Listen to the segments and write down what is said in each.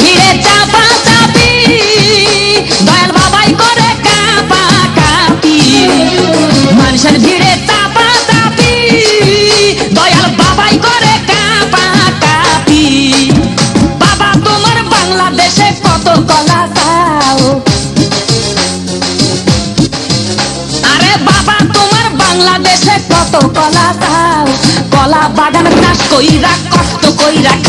ভিড়ে চাপা দয়াল বাবাই করে কাপা কাপি দয়াল বাবাই করে কাপা বাবা, তোমার বাংলাদেশে কত কলা চাও আরে বাবা, তোমার বাংলাদেশে কত কলা চাও কলা বাগান চাষ কইরা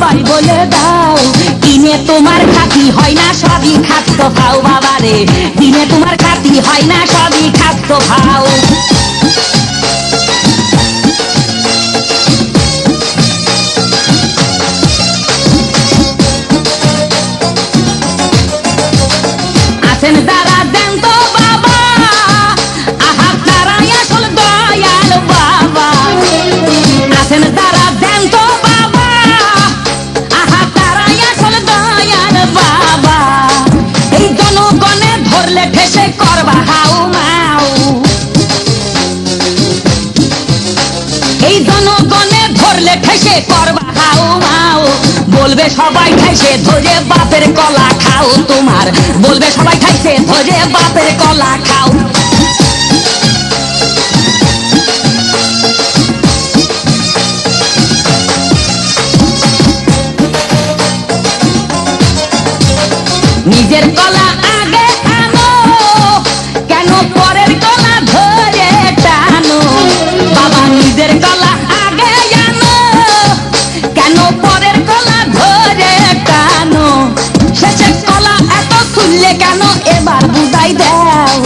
বাবাই বলে দাও কিনে তোমার খাতি হয় না সবই খাদ্য খাও বাবা রে দিনে তোমার খাতি হয় না সবই খাদ্য খাও আছেন জনগণে ধরলে ঠেসে করবা বলবে সবাই খাইছে ধরে বাপের কলা খাও তোমার। বলবে সবাই খাইছে ধরে বাপের কলা খাও। নিজের কলা খুললে কেন এবার বুঝাই দাও?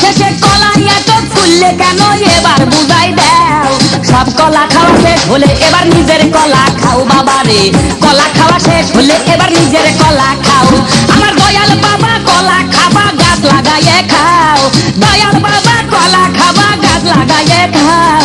শেষে কলা এত খুললে কেন এবার বুঝাই দাও? সব কলা খাওয়া শেষ হলে এবার নিজের কলা খাও বাবা রে কলা খাওয়া শেষ হলে এবার নিজের কলা খাও। আমার দয়াল বাবা কলা খাবা গাছ লাগাইয়ে খাও। দয়াল বাবা কলা খাবা গাছ লাগাইয়ে খাও।